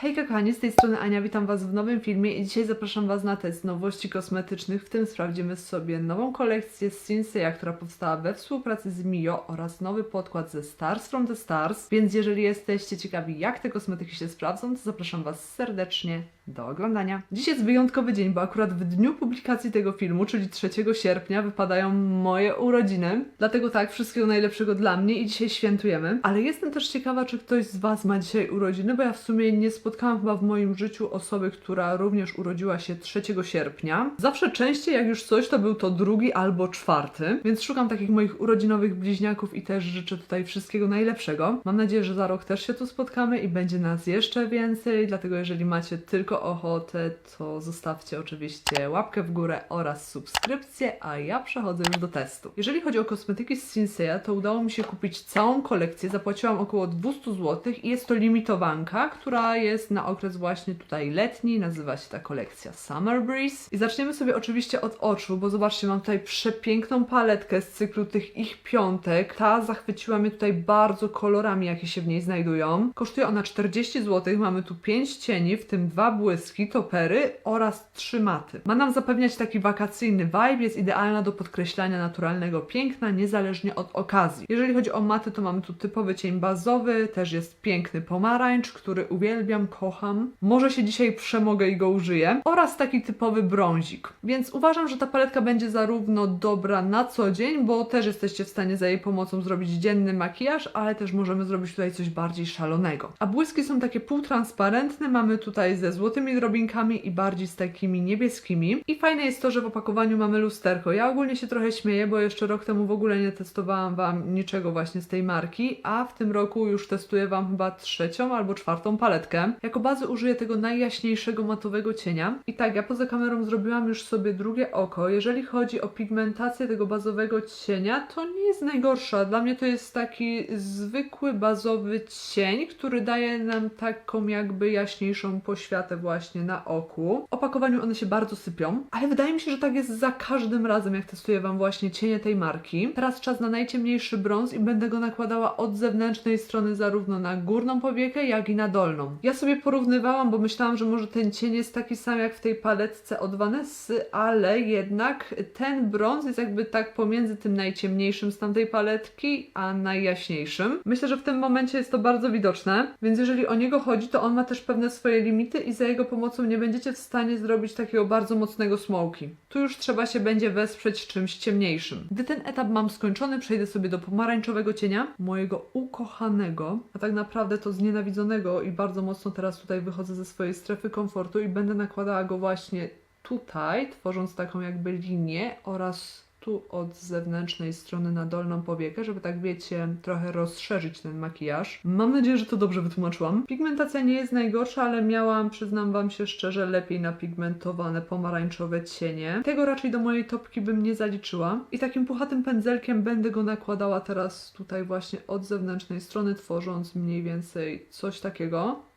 Hejka kochani, z tej strony Ania, witam Was w nowym filmie i dzisiaj zapraszam Was na test nowości kosmetycznych, w tym sprawdzimy sobie nową kolekcję z Sinseya, która powstała we współpracy z Mio oraz nowy podkład ze Stars from the Stars, więc jeżeli jesteście ciekawi jak te kosmetyki się sprawdzą, to zapraszam Was serdecznie do oglądania. Dziś jest wyjątkowy dzień, bo akurat w dniu publikacji tego filmu, czyli 3 sierpnia, wypadają moje urodziny. Dlatego tak, wszystkiego najlepszego dla mnie i dzisiaj świętujemy. Ale jestem też ciekawa, czy ktoś z Was ma dzisiaj urodziny, bo ja w sumie nie spotkałam chyba w moim życiu osoby, która również urodziła się 3 sierpnia. Zawsze częściej, jak już coś, to był to drugi albo czwarty, więc szukam takich moich urodzinowych bliźniaków i też życzę tutaj wszystkiego najlepszego. Mam nadzieję, że za rok też się tu spotkamy i będzie nas jeszcze więcej, dlatego jeżeli macie tylko ochotę, to zostawcie oczywiście łapkę w górę oraz subskrypcję, a ja przechodzę już do testu. Jeżeli chodzi o kosmetyki z Sinseya, to udało mi się kupić całą kolekcję, zapłaciłam około 200 zł i jest to limitowanka, która jest na okres właśnie tutaj letni, nazywa się ta kolekcja Summer Breeze. I zaczniemy sobie oczywiście od oczu, bo zobaczcie, mam tutaj przepiękną paletkę z cyklu tych ich piątek. Ta zachwyciła mnie tutaj bardzo kolorami, jakie się w niej znajdują. Kosztuje ona 40 zł, mamy tu 5 cieni, w tym dwa błyski, topery oraz trzy maty. Ma nam zapewniać taki wakacyjny vibe, jest idealna do podkreślania naturalnego piękna, niezależnie od okazji. Jeżeli chodzi o maty, to mamy tu typowy cień bazowy, też jest piękny pomarańcz, który uwielbiam, kocham. Może się dzisiaj przemogę i go użyję. Oraz taki typowy brązik. Więc uważam, że ta paletka będzie zarówno dobra na co dzień, bo też jesteście w stanie za jej pomocą zrobić dzienny makijaż, ale też możemy zrobić tutaj coś bardziej szalonego. A błyski są takie półtransparentne, mamy tutaj ze złotymi drobinkami i bardziej z takimi niebieskimi. I fajne jest to, że w opakowaniu mamy lusterko. Ja ogólnie się trochę śmieję, bo jeszcze rok temu w ogóle nie testowałam Wam niczego właśnie z tej marki, a w tym roku już testuję Wam chyba trzecią albo czwartą paletkę. Jako bazy użyję tego najjaśniejszego matowego cienia. I tak, ja poza kamerą zrobiłam już sobie drugie oko. Jeżeli chodzi o pigmentację tego bazowego cienia, to nie jest najgorsza. Dla mnie to jest taki zwykły bazowy cień, który daje nam taką jakby jaśniejszą poświatę właśnie na oku. W opakowaniu one się bardzo sypią, ale wydaje mi się, że tak jest za każdym razem, jak testuję Wam właśnie cienie tej marki. Teraz czas na najciemniejszy brąz i będę go nakładała od zewnętrznej strony zarówno na górną powiekę, jak i na dolną. Ja sobie porównywałam, bo myślałam, że może ten cień jest taki sam jak w tej paletce od Vanessy, ale jednak ten brąz jest jakby tak pomiędzy tym najciemniejszym z tamtej paletki, a najjaśniejszym. Myślę, że w tym momencie jest to bardzo widoczne, więc jeżeli o niego chodzi, to on ma też pewne swoje limity i za jego pomocą nie będziecie w stanie zrobić takiego bardzo mocnego smoki. Tu już trzeba się będzie wesprzeć czymś ciemniejszym. Gdy ten etap mam skończony, przejdę sobie do pomarańczowego cienia, mojego ukochanego, a tak naprawdę to znienawidzonego i bardzo mocno teraz tutaj wychodzę ze swojej strefy komfortu i będę nakładała go właśnie tutaj, tworząc taką jakby linię oraz tu od zewnętrznej strony na dolną powiekę, żeby tak wiecie, trochę rozszerzyć ten makijaż. Mam nadzieję, że to dobrze wytłumaczyłam. Pigmentacja nie jest najgorsza, ale miałam, przyznam wam się szczerze, lepiej napigmentowane pomarańczowe cienie. Tego raczej do mojej topki bym nie zaliczyła. I takim puchatym pędzelkiem będę go nakładała teraz tutaj właśnie od zewnętrznej strony, tworząc mniej więcej coś takiego.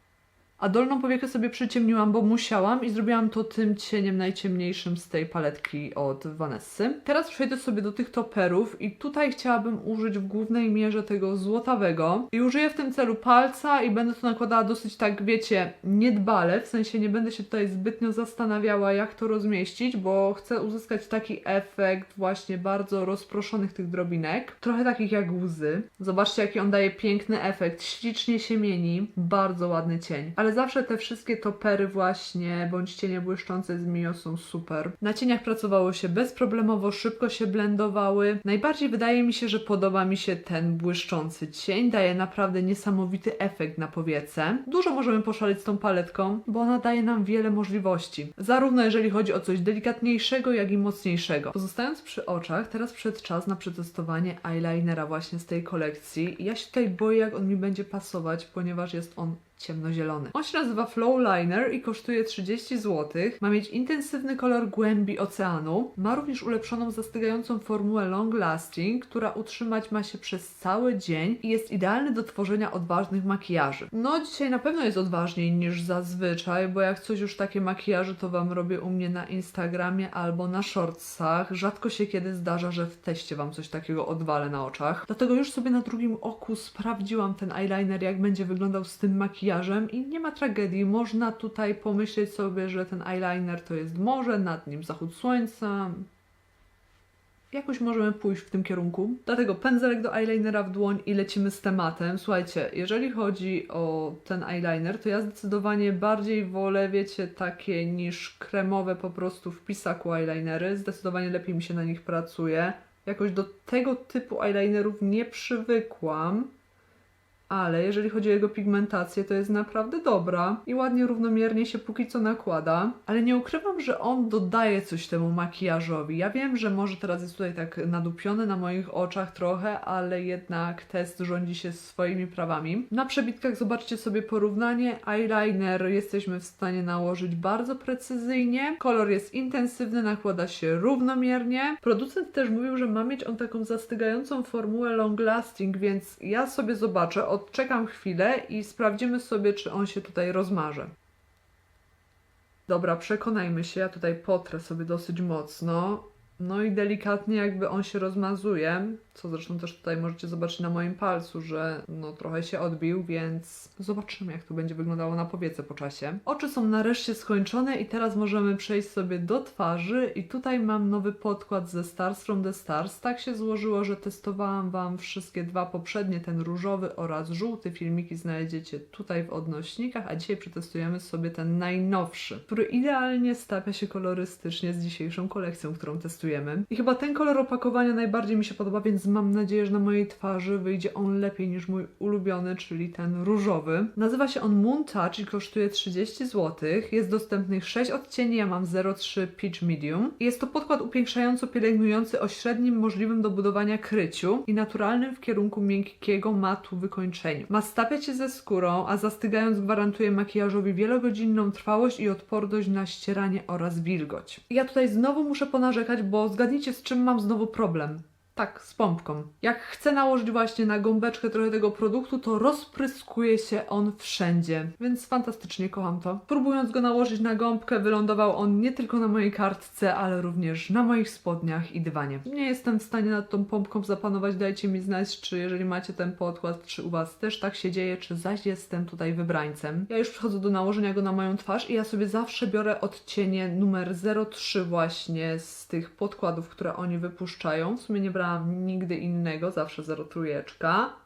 A dolną powiekę sobie przyciemniłam, bo musiałam i zrobiłam to tym cieniem najciemniejszym z tej paletki od Vanessy. Teraz przejdę sobie do tych toperów i tutaj chciałabym użyć w głównej mierze tego złotawego. I użyję w tym celu palca i będę to nakładała dosyć tak, wiecie, niedbale, w sensie nie będę się tutaj zbytnio zastanawiała, jak to rozmieścić, bo chcę uzyskać taki efekt właśnie bardzo rozproszonych tych drobinek. Trochę takich jak łzy. Zobaczcie, jaki on daje piękny efekt, ślicznie się mieni, bardzo ładny cień. Ale zawsze te wszystkie topery właśnie, bądź cienie błyszczące z Mio są super. Na cieniach pracowało się bezproblemowo, szybko się blendowały. Najbardziej wydaje mi się, że podoba mi się ten błyszczący cień, daje naprawdę niesamowity efekt na powiece. Dużo możemy poszaleć z tą paletką, bo ona daje nam wiele możliwości. Zarówno jeżeli chodzi o coś delikatniejszego, jak i mocniejszego. Pozostając przy oczach, teraz przyszedł czas na przetestowanie eyelinera właśnie z tej kolekcji. Ja się tutaj boję, jak on mi będzie pasować, ponieważ jest on ciemnozielony. On się nazywa Flow Liner i kosztuje 30 zł. Ma mieć intensywny kolor głębi oceanu. Ma również ulepszoną, zastygającą formułę Long Lasting, która utrzymać ma się przez cały dzień i jest idealny do tworzenia odważnych makijaży. No, dzisiaj na pewno jest odważniej niż zazwyczaj, bo jak coś już takie makijaże, to Wam robię u mnie na Instagramie albo na shortsach. Rzadko się kiedy zdarza, że w teście Wam coś takiego odwalę na oczach. Dlatego już sobie na drugim oku sprawdziłam ten eyeliner, jak będzie wyglądał z tym makijażem makijażem i nie ma tragedii. Można tutaj pomyśleć sobie, że ten eyeliner to jest morze, nad nim zachód słońca, jakoś możemy pójść w tym kierunku. Dlatego pędzelek do eyelinera w dłoń i lecimy z tematem. Słuchajcie, jeżeli chodzi o ten eyeliner, to ja zdecydowanie bardziej wolę, wiecie, takie niż kremowe po prostu w pisaku eyelinery. Zdecydowanie lepiej mi się na nich pracuje. Jakoś do tego typu eyelinerów nie przywykłam. Ale jeżeli chodzi o jego pigmentację, to jest naprawdę dobra i ładnie równomiernie się póki co nakłada. Ale nie ukrywam, że on dodaje coś temu makijażowi. Ja wiem, że może teraz jest tutaj tak nadupiony na moich oczach trochę, ale jednak test rządzi się swoimi prawami. Na przebitkach zobaczcie sobie porównanie. Eyeliner jesteśmy w stanie nałożyć bardzo precyzyjnie. Kolor jest intensywny, nakłada się równomiernie. Producent też mówił, że ma mieć on taką zastygającą formułę long lasting, więc ja sobie zobaczę, odczekam chwilę i sprawdzimy sobie, czy on się tutaj rozmarze. Dobra, przekonajmy się, ja tutaj potrę sobie dosyć mocno. No i delikatnie jakby on się rozmazuje, co zresztą też tutaj możecie zobaczyć na moim palcu, że no trochę się odbił, więc zobaczymy jak to będzie wyglądało na powiece po czasie. Oczy są nareszcie skończone i teraz możemy przejść sobie do twarzy i tutaj mam nowy podkład ze Stars from the Stars. Tak się złożyło, że testowałam Wam wszystkie dwa poprzednie, ten różowy oraz żółty. Filmiki znajdziecie tutaj w odnośnikach, a dzisiaj przetestujemy sobie ten najnowszy, który idealnie stapia się kolorystycznie z dzisiejszą kolekcją, którą testujemy. I chyba ten kolor opakowania najbardziej mi się podoba, więc mam nadzieję, że na mojej twarzy wyjdzie on lepiej niż mój ulubiony, czyli ten różowy. Nazywa się on Moon Touch i kosztuje 30 zł. Jest dostępnych 6 odcieni, ja mam 03 Peach Medium. Jest to podkład upiększająco-pielęgnujący o średnim możliwym do budowania kryciu i naturalnym w kierunku miękkiego matu wykończeniu. Ma stapiać się ze skórą, a zastygając gwarantuje makijażowi wielogodzinną trwałość i odporność na ścieranie oraz wilgoć. Ja tutaj znowu muszę ponarzekać, bo zgadnijcie z czym mam znowu problem. Tak, z pompką. Jak chcę nałożyć właśnie na gąbeczkę trochę tego produktu, to rozpryskuje się on wszędzie, więc fantastycznie kocham to. Próbując go nałożyć na gąbkę, wylądował on nie tylko na mojej kartce, ale również na moich spodniach i dywanie. Nie jestem w stanie nad tą pompką zapanować, dajcie mi znać, czy jeżeli macie ten podkład, czy u Was też tak się dzieje, czy zaś jestem tutaj wybrańcem. Ja już przechodzę do nałożenia go na moją twarz i ja sobie zawsze biorę odcienie numer 03 właśnie z tych podkładów, które oni wypuszczają. W sumie nie brałam nigdy innego, zawsze 03.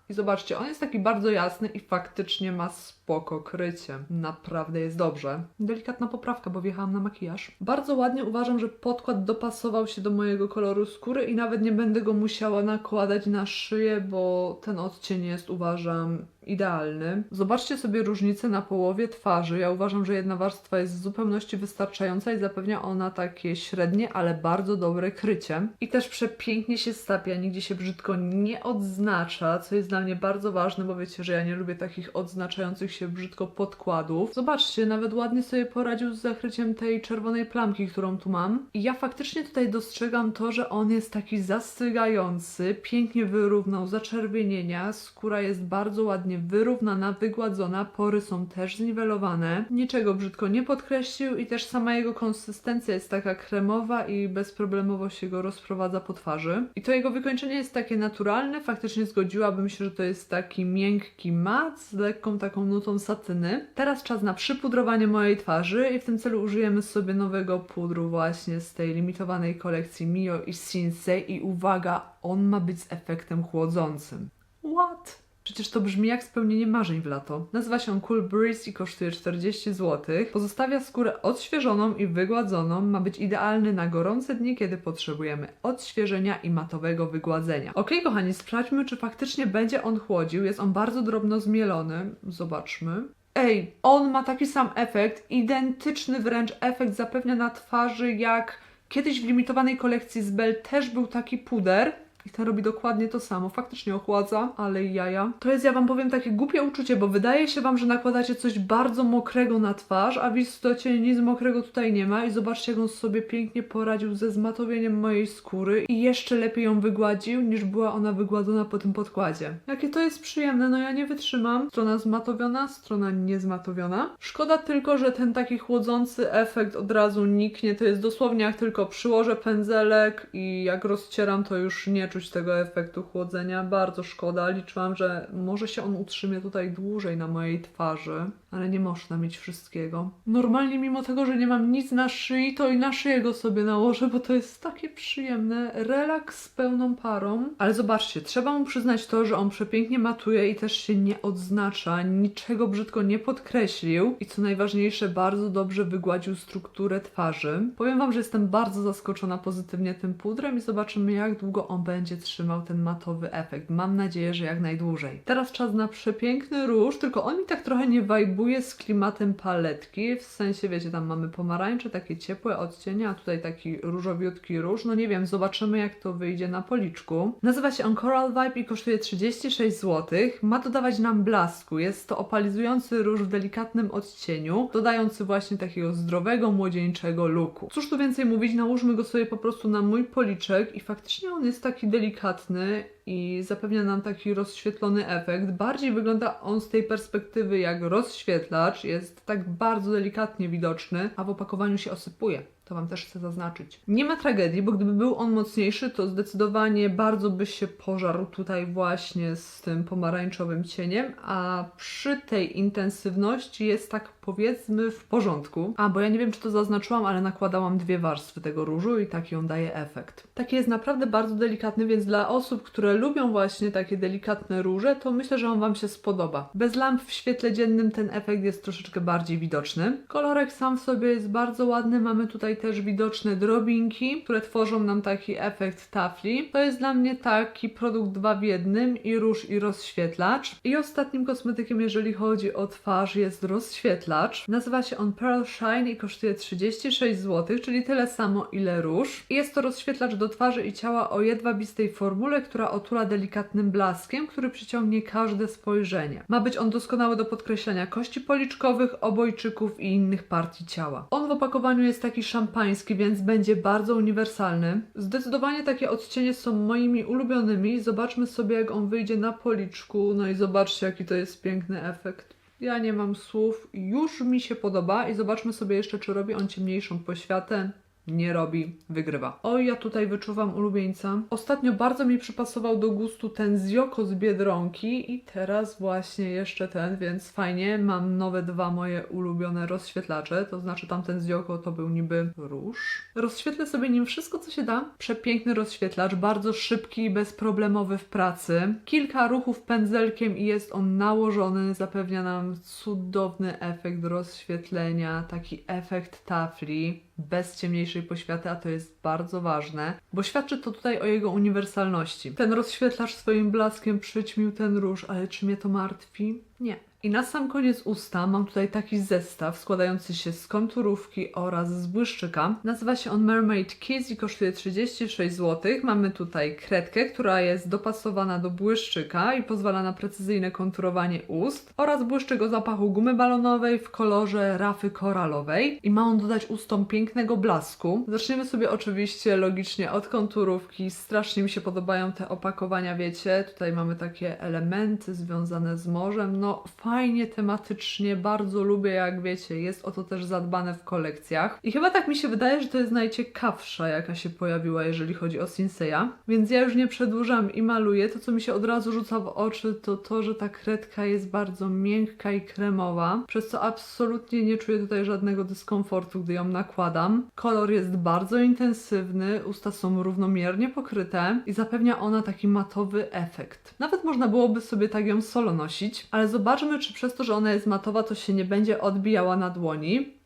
I zobaczcie, on jest taki bardzo jasny i faktycznie ma spoko krycie. Naprawdę jest dobrze. Delikatna poprawka, bo wjechałam na makijaż. Bardzo ładnie uważam, że podkład dopasował się do mojego koloru skóry i nawet nie będę go musiała nakładać na szyję, bo ten odcień jest, uważam, idealny. Zobaczcie sobie różnicę na połowie twarzy. Ja uważam, że jedna warstwa jest w zupełności wystarczająca i zapewnia ona takie średnie, ale bardzo dobre krycie. I też przepięknie się stapia, nigdzie się brzydko nie odznacza, co jest dla mnie bardzo ważne, bo wiecie, że ja nie lubię takich odznaczających się brzydko podkładów. Zobaczcie, nawet ładnie sobie poradził z zakryciem tej czerwonej plamki, którą tu mam. I ja faktycznie tutaj dostrzegam to, że on jest taki zastygający, pięknie wyrównał zaczerwienienia, skóra jest bardzo ładnie wyrównana, wygładzona, pory są też zniwelowane. Niczego brzydko nie podkreślił i też sama jego konsystencja jest taka kremowa i bezproblemowo się go rozprowadza po twarzy. I to jego wykończenie jest takie naturalne, faktycznie zgodziłabym się, że to jest taki miękki mat z lekką taką nutą satyny. Teraz czas na przypudrowanie mojej twarzy i w tym celu użyjemy sobie nowego pudru właśnie z tej limitowanej kolekcji Mio i Sinsei i uwaga, on ma być z efektem chłodzącym. What? Przecież to brzmi jak spełnienie marzeń w lato. Nazywa się Cool Breeze i kosztuje 40 zł. Pozostawia skórę odświeżoną i wygładzoną. Ma być idealny na gorące dni, kiedy potrzebujemy odświeżenia i matowego wygładzenia. Ok, kochani, sprawdźmy, czy faktycznie będzie on chłodził. Jest on bardzo drobno zmielony. Zobaczmy. Ej, on ma taki sam efekt, identyczny wręcz efekt zapewnia na twarzy jak kiedyś w limitowanej kolekcji z Bell też był taki puder. I ten robi dokładnie to samo. Faktycznie ochładza, ale i jaja. To jest, ja wam powiem, takie głupie uczucie, bo wydaje się wam, że nakładacie coś bardzo mokrego na twarz, a w istocie nic mokrego tutaj nie ma. I zobaczcie, jak on sobie pięknie poradził ze zmatowieniem mojej skóry i jeszcze lepiej ją wygładził, niż była ona wygładzona po tym podkładzie. Jakie to jest przyjemne, no ja nie wytrzymam. Strona zmatowiona, strona niezmatowiona. Szkoda tylko, że ten taki chłodzący efekt od razu niknie. To jest dosłownie jak tylko przyłożę pędzelek i jak rozcieram, to już nie czuć czuć tego efektu chłodzenia. Bardzo szkoda. Liczyłam, że może się on utrzymie tutaj dłużej na mojej twarzy, ale nie można mieć wszystkiego. Normalnie, mimo tego, że nie mam nic na szyi, to i na szyję go sobie nałożę, bo to jest takie przyjemne. Relaks z pełną parą. Ale zobaczcie, trzeba mu przyznać to, że on przepięknie matuje i też się nie odznacza, niczego brzydko nie podkreślił i co najważniejsze, bardzo dobrze wygładził strukturę twarzy. Powiem Wam, że jestem bardzo zaskoczona pozytywnie tym pudrem i zobaczymy, jak długo on będzie trzymał ten matowy efekt. Mam nadzieję, że jak najdłużej. Teraz czas na przepiękny róż, tylko on mi tak trochę nie wajbuje z klimatem paletki, w sensie, wiecie, tam mamy pomarańcze, takie ciepłe odcienie, a tutaj taki różowiutki róż. No nie wiem, zobaczymy, jak to wyjdzie na policzku. Nazywa się on Coral Vibe i kosztuje 36 zł. Ma dodawać nam blasku. Jest to opalizujący róż w delikatnym odcieniu, dodający właśnie takiego zdrowego, młodzieńczego looku. Cóż tu więcej mówić, nałóżmy go sobie po prostu na mój policzek i faktycznie on jest taki delikatny i zapewnia nam taki rozświetlony efekt. Bardziej wygląda on z tej perspektywy jak rozświetlacz, jest tak bardzo delikatnie widoczny, a w opakowaniu się osypuje. To Wam też chcę zaznaczyć. Nie ma tragedii, bo gdyby był on mocniejszy, to zdecydowanie bardzo by się pożarł tutaj właśnie z tym pomarańczowym cieniem, a przy tej intensywności jest tak powiedzmy w porządku. A, bo ja nie wiem, czy to zaznaczyłam, ale nakładałam dwie warstwy tego różu i taki on daje efekt. Taki jest naprawdę bardzo delikatny, więc dla osób, które lubią właśnie takie delikatne róże, to myślę, że on Wam się spodoba. Bez lamp w świetle dziennym ten efekt jest troszeczkę bardziej widoczny. Kolorek sam w sobie jest bardzo ładny, mamy tutaj też widoczne drobinki, które tworzą nam taki efekt tafli. To jest dla mnie taki produkt dwa w jednym i róż i rozświetlacz. I ostatnim kosmetykiem, jeżeli chodzi o twarz, jest rozświetlacz. Nazywa się on Pearl Shine i kosztuje 36 zł, czyli tyle samo ile róż. I jest to rozświetlacz do twarzy i ciała o jedwabistej formule, która otula delikatnym blaskiem, który przyciągnie każde spojrzenie. Ma być on doskonały do podkreślenia kości policzkowych, obojczyków i innych partii ciała. On w opakowaniu jest taki szampański, więc będzie bardzo uniwersalny. Zdecydowanie takie odcienie są moimi ulubionymi. Zobaczmy sobie, jak on wyjdzie na policzku. No i zobaczcie, jaki to jest piękny efekt. Ja nie mam słów, już mi się podoba i zobaczmy sobie jeszcze, czy robi on ciemniejszą poświatę. Nie robi, wygrywa. Oj, ja tutaj wyczuwam ulubieńca. Ostatnio bardzo mi przypasował do gustu ten Zioko z Biedronki i teraz właśnie jeszcze ten, więc fajnie. Mam nowe dwa moje ulubione rozświetlacze, to znaczy tamten Zioko to był niby róż. Rozświetlę sobie nim wszystko, co się da. Przepiękny rozświetlacz, bardzo szybki i bezproblemowy w pracy. Kilka ruchów pędzelkiem i jest on nałożony, zapewnia nam cudowny efekt rozświetlenia, taki efekt tafli bez ciemniejszej poświaty, a to jest bardzo ważne, bo świadczy to tutaj o jego uniwersalności. Ten rozświetlacz swoim blaskiem przyćmił ten róż, ale czy mnie to martwi? Nie. I na sam koniec usta mam tutaj taki zestaw składający się z konturówki oraz z błyszczyka. Nazywa się on Mermaid Kiss i kosztuje 36 zł. Mamy tutaj kredkę, która jest dopasowana do błyszczyka i pozwala na precyzyjne konturowanie ust oraz błyszczyk o zapachu gumy balonowej w kolorze rafy koralowej i ma on dodać ustom pięknego blasku. Zaczniemy sobie oczywiście logicznie od konturówki. Strasznie mi się podobają te opakowania, wiecie. Tutaj mamy takie elementy związane z morzem. No fajnie tematycznie, bardzo lubię, jak wiecie, jest o to też zadbane w kolekcjach. I chyba tak mi się wydaje, że to jest najciekawsza, jaka się pojawiła, jeżeli chodzi o Sinseya. Więc ja już nie przedłużam i maluję. To, co mi się od razu rzuca w oczy, to to, że ta kredka jest bardzo miękka i kremowa, przez co absolutnie nie czuję tutaj żadnego dyskomfortu, gdy ją nakładam. Kolor jest bardzo intensywny, usta są równomiernie pokryte i zapewnia ona taki matowy efekt. Nawet można byłoby sobie tak ją solo nosić, ale zobaczmy, czy przez to, że ona jest matowa, to się nie będzie odbijała na dłoni.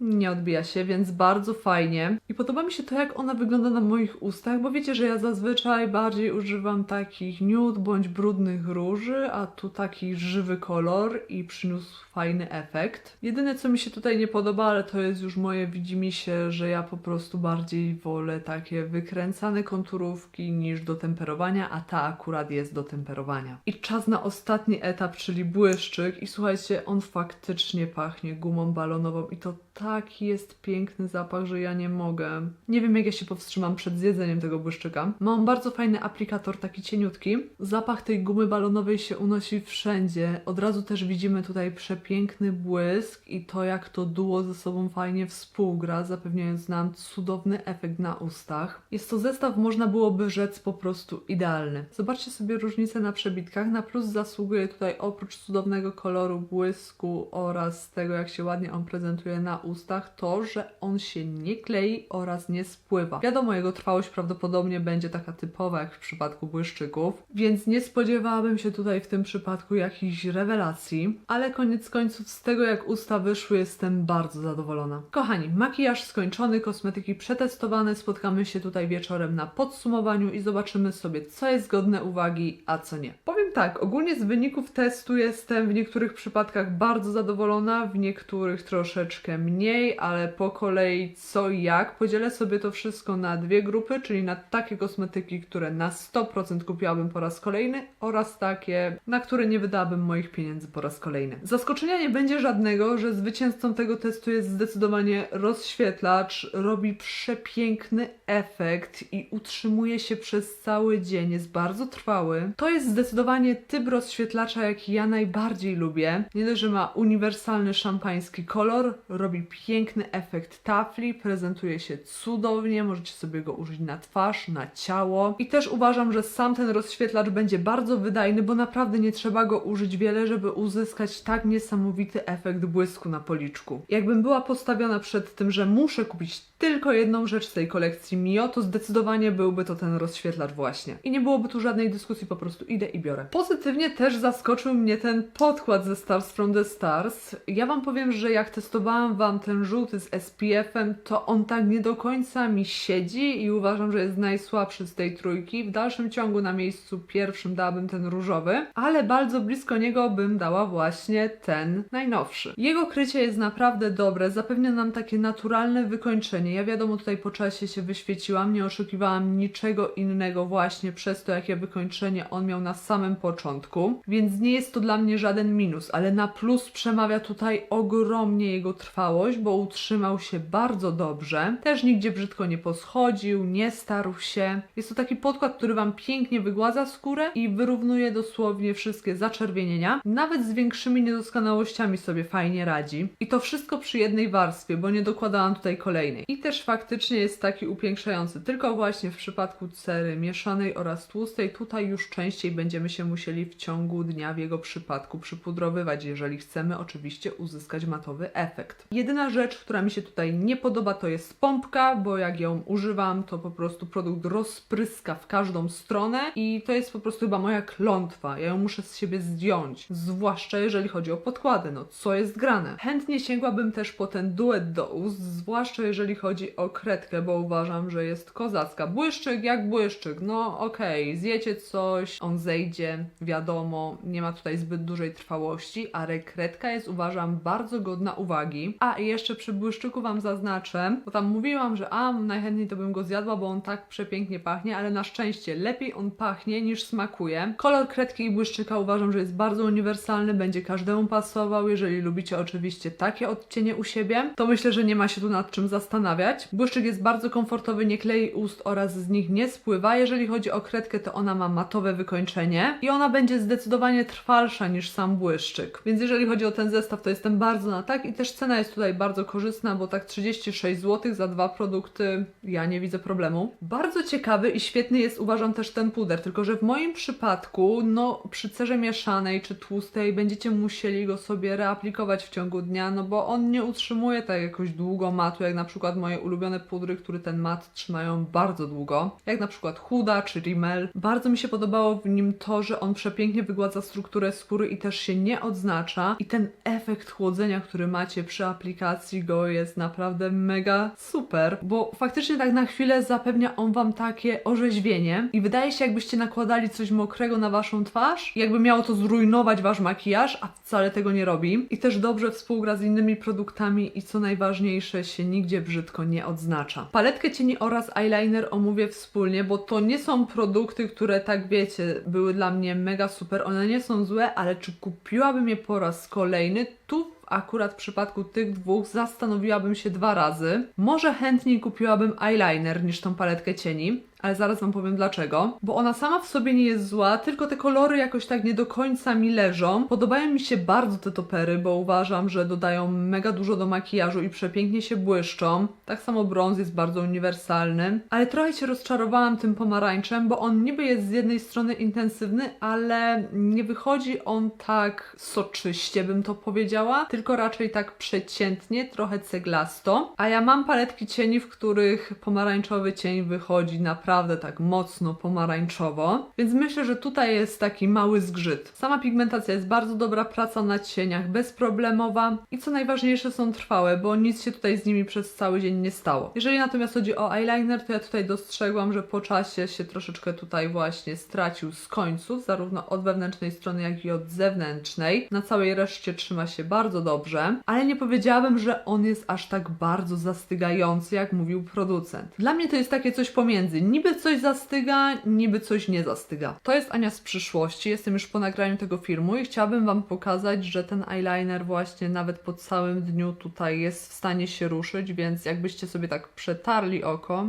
Nie odbija się, więc bardzo fajnie. I podoba mi się to, jak ona wygląda na moich ustach, bo wiecie, że ja zazwyczaj bardziej używam takich nude bądź brudnych róży, a tu taki żywy kolor i przyniósł fajny efekt. Jedyne, co mi się tutaj nie podoba, ale to jest już moje widzimisię, że ja po prostu bardziej wolę takie wykręcane konturówki niż do temperowania, a ta akurat jest do temperowania. I czas na ostatni etap, czyli błyszczyk i słuchajcie, on faktycznie pachnie gumą balonową i to tak taki jest piękny zapach, że ja nie mogę. Nie wiem, jak ja się powstrzymam przed zjedzeniem tego błyszczyka. Mam bardzo fajny aplikator, taki cieniutki. Zapach tej gumy balonowej się unosi wszędzie. Od razu też widzimy tutaj przepiękny błysk i to, jak to duo ze sobą fajnie współgra, zapewniając nam cudowny efekt na ustach. Jest to zestaw, można byłoby rzec po prostu idealny. Zobaczcie sobie różnicę na przebitkach. Na plus zasługuje tutaj oprócz cudownego koloru, błysku oraz tego, jak się ładnie on prezentuje na ustach, to, że on się nie klei oraz nie spływa. Wiadomo, jego trwałość prawdopodobnie będzie taka typowa jak w przypadku błyszczyków, więc nie spodziewałabym się tutaj w tym przypadku jakichś rewelacji, ale koniec końców z tego jak usta wyszły jestem bardzo zadowolona. Kochani, makijaż skończony, kosmetyki przetestowane, spotkamy się tutaj wieczorem na podsumowaniu i zobaczymy sobie co jest godne uwagi, a co nie. Powiem tak, ogólnie z wyników testu jestem w niektórych przypadkach bardzo zadowolona, w niektórych troszeczkę mniej, ale po kolei co jak. Podzielę sobie to wszystko na dwie grupy, czyli na takie kosmetyki, które na 100% kupiłabym po raz kolejny oraz takie, na które nie wydałabym moich pieniędzy po raz kolejny. Zaskoczenia nie będzie żadnego, że zwycięzcą tego testu jest zdecydowanie rozświetlacz. Robi przepiękny efekt i utrzymuje się przez cały dzień, jest bardzo trwały. To jest zdecydowanie typ rozświetlacza, jaki ja najbardziej lubię. Nie dość, że ma uniwersalny szampański kolor, robi piękny efekt tafli, prezentuje się cudownie, możecie sobie go użyć na twarz, na ciało. I też uważam, że sam ten rozświetlacz będzie bardzo wydajny, bo naprawdę nie trzeba go użyć wiele, żeby uzyskać tak niesamowity efekt błysku na policzku. Jakbym była postawiona przed tym, że muszę kupić tylko jedną rzecz z tej kolekcji Mio, to zdecydowanie byłby to ten rozświetlacz właśnie. I nie byłoby tu żadnej dyskusji, po prostu idę i biorę. Pozytywnie też zaskoczył mnie ten podkład ze Stars from the Stars. Ja Wam powiem, że jak testowałam Wam ten żółty z SPF-em, to on tak nie do końca mi siedzi i uważam, że jest najsłabszy z tej trójki. W dalszym ciągu na miejscu pierwszym dałabym ten różowy, ale bardzo blisko niego bym dała właśnie ten najnowszy. Jego krycie jest naprawdę dobre, zapewnia nam takie naturalne wykończenie. Ja wiadomo, tutaj po czasie się wyświeciłam, nie oszukiwałam niczego innego właśnie przez to, jakie wykończenie on miał na samym początku, więc nie jest to dla mnie żaden minus, ale na plus przemawia tutaj ogromnie jego trwałość, bo utrzymał się bardzo dobrze. Też nigdzie brzydko nie poschodził, nie starł się. Jest to taki podkład, który Wam pięknie wygładza skórę i wyrównuje dosłownie wszystkie zaczerwienienia. Nawet z większymi niedoskonałościami sobie fajnie radzi. I to wszystko przy jednej warstwie, bo nie dokładałam tutaj kolejnej. I też faktycznie jest taki upiększający, tylko właśnie w przypadku cery mieszanej oraz tłustej, tutaj już częściej będziemy się musieli w ciągu dnia w jego przypadku przypudrowywać, jeżeli chcemy oczywiście uzyskać matowy efekt. Jedyna rzecz, która mi się tutaj nie podoba, to jest pompka, bo jak ją używam, to po prostu produkt rozpryska w każdą stronę i to jest po prostu chyba moja klątwa. Ja ją muszę z siebie zdjąć, zwłaszcza jeżeli chodzi o podkłady, no co jest grane. Chętnie sięgłabym też po ten duet do ust, zwłaszcza jeżeli chodzi o kredkę, bo uważam, że jest kozacka. Błyszczyk jak błyszczyk, no okej, okay. zjecie coś, on zejdzie, wiadomo, nie ma tutaj zbyt dużej trwałości, ale kredka jest uważam bardzo godna uwagi. A i jeszcze przy błyszczyku Wam zaznaczę, bo tam mówiłam, że a, najchętniej to bym go zjadła, bo on tak przepięknie pachnie, ale na szczęście lepiej on pachnie niż smakuje. Kolor kredki i błyszczyka uważam, że jest bardzo uniwersalny, będzie każdemu pasował. Jeżeli lubicie oczywiście takie odcienie u siebie, to myślę, że nie ma się tu nad czym zastanawiać. Błyszczyk jest bardzo komfortowy, nie klei ust oraz z nich nie spływa. Jeżeli chodzi o kredkę, to ona ma matowe wykończenie i ona będzie zdecydowanie trwalsza niż sam błyszczyk. Więc jeżeli chodzi o ten zestaw, to jestem bardzo na tak i też cena jest tutaj bardzo korzystna, bo tak 36 zł za dwa produkty ja nie widzę problemu. Bardzo ciekawy i świetny jest uważam też ten puder, tylko że w moim przypadku, no przy cerze mieszanej czy tłustej będziecie musieli go sobie reaplikować w ciągu dnia, no bo on nie utrzymuje tak jakoś długo matu, jak na przykład moje ulubione pudry, które ten mat trzymają bardzo długo, jak na przykład Huda czy Rimmel. Bardzo mi się podobało w nim to, że on przepięknie wygładza strukturę skóry i też się nie odznacza i ten efekt chłodzenia, który macie przy aplikacji go jest naprawdę mega super, bo faktycznie tak na chwilę zapewnia on wam takie orzeźwienie i wydaje się jakbyście nakładali coś mokrego na waszą twarz, jakby miało to zrujnować wasz makijaż, a wcale tego nie robi i też dobrze współgra z innymi produktami i co najważniejsze się nigdzie brzydko nie odznacza. Paletkę cieni oraz eyeliner omówię wspólnie, bo to nie są produkty, które tak wiecie, były dla mnie mega super, one nie są złe, ale czy kupiłabym je po raz kolejny? tu akurat w przypadku tych dwóch zastanowiłabym się dwa razy. Może chętniej kupiłabym eyeliner niż tą paletkę cieni, ale zaraz Wam powiem dlaczego. Bo ona sama w sobie nie jest zła, tylko te kolory jakoś tak nie do końca mi leżą. Podobają mi się bardzo te topery, bo uważam, że dodają mega dużo do makijażu i przepięknie się błyszczą. Tak samo brąz jest bardzo uniwersalny. Ale trochę się rozczarowałam tym pomarańczem, bo on niby jest z jednej strony intensywny, ale nie wychodzi on tak soczyście, bym to powiedziała, tylko raczej tak przeciętnie, trochę ceglasto. A ja mam paletki cieni, w których pomarańczowy cień wychodzi naprawdę tak mocno pomarańczowo, więc myślę, że tutaj jest taki mały zgrzyt. Sama pigmentacja jest bardzo dobra, praca na cieniach bezproblemowa i co najważniejsze są trwałe, bo nic się tutaj z nimi przez cały dzień nie stało. Jeżeli natomiast chodzi o eyeliner, to ja tutaj dostrzegłam, że po czasie się troszeczkę tutaj właśnie stracił z końców, zarówno od wewnętrznej strony, jak i od zewnętrznej. Na całej reszcie trzyma się bardzo dobrze, ale nie powiedziałabym, że on jest aż tak bardzo zastygający, jak mówił producent. Dla mnie to jest takie coś pomiędzy. Niby coś zastyga, niby coś nie zastyga. To jest Ania z przyszłości. Jestem już po nagraniu tego filmu i chciałabym Wam pokazać, że ten eyeliner właśnie nawet po całym dniu tutaj jest w stanie się ruszyć, więc jakbyście sobie tak przetarli oko,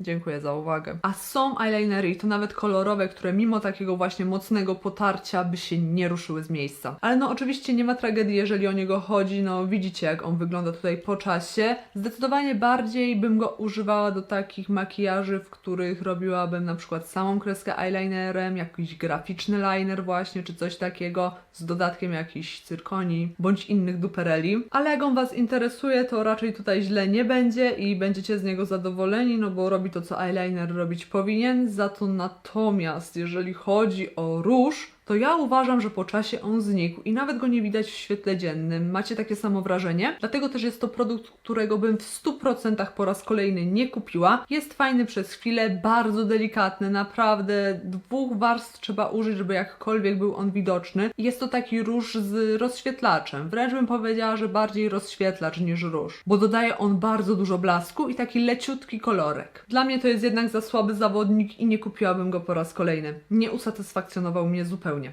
Dziękuję za uwagę. A są eyelinery, i to nawet kolorowe, które mimo takiego właśnie mocnego potarcia by się nie ruszyły z miejsca. Ale no oczywiście nie ma tragedii, jeżeli o niego chodzi, no widzicie jak on wygląda tutaj po czasie. Zdecydowanie bardziej bym go używała do takich makijaży, w których robiłabym na przykład samą kreskę eyelinerem, jakiś graficzny liner właśnie, czy coś takiego z dodatkiem jakichś cyrkoni bądź innych dupereli. Ale jak on Was interesuje, to raczej tutaj źle nie będzie i będziecie z niego zadowoleni, no bo robi to, co eyeliner robić powinien. Za to natomiast, jeżeli chodzi o róż, to ja uważam, że po czasie on znikł i nawet go nie widać w świetle dziennym. Macie takie samo wrażenie? Dlatego też jest to produkt, którego bym w 100% po raz kolejny nie kupiła. Jest fajny przez chwilę, bardzo delikatny, naprawdę dwóch warstw trzeba użyć, żeby jakkolwiek był on widoczny. Jest to taki róż z rozświetlaczem. Wręcz bym powiedziała, że bardziej rozświetlacz niż róż, bo dodaje on bardzo dużo blasku i taki leciutki kolorek. Dla mnie to jest jednak za słaby zawodnik i nie kupiłabym go po raz kolejny. Nie usatysfakcjonował mnie zupełnie.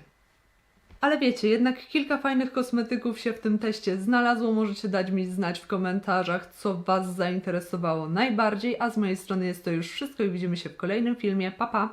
Ale wiecie, jednak kilka fajnych kosmetyków się w tym teście znalazło. Możecie dać mi znać w komentarzach, co Was zainteresowało najbardziej. A z mojej strony jest to już wszystko i widzimy się w kolejnym filmie. Pa, pa!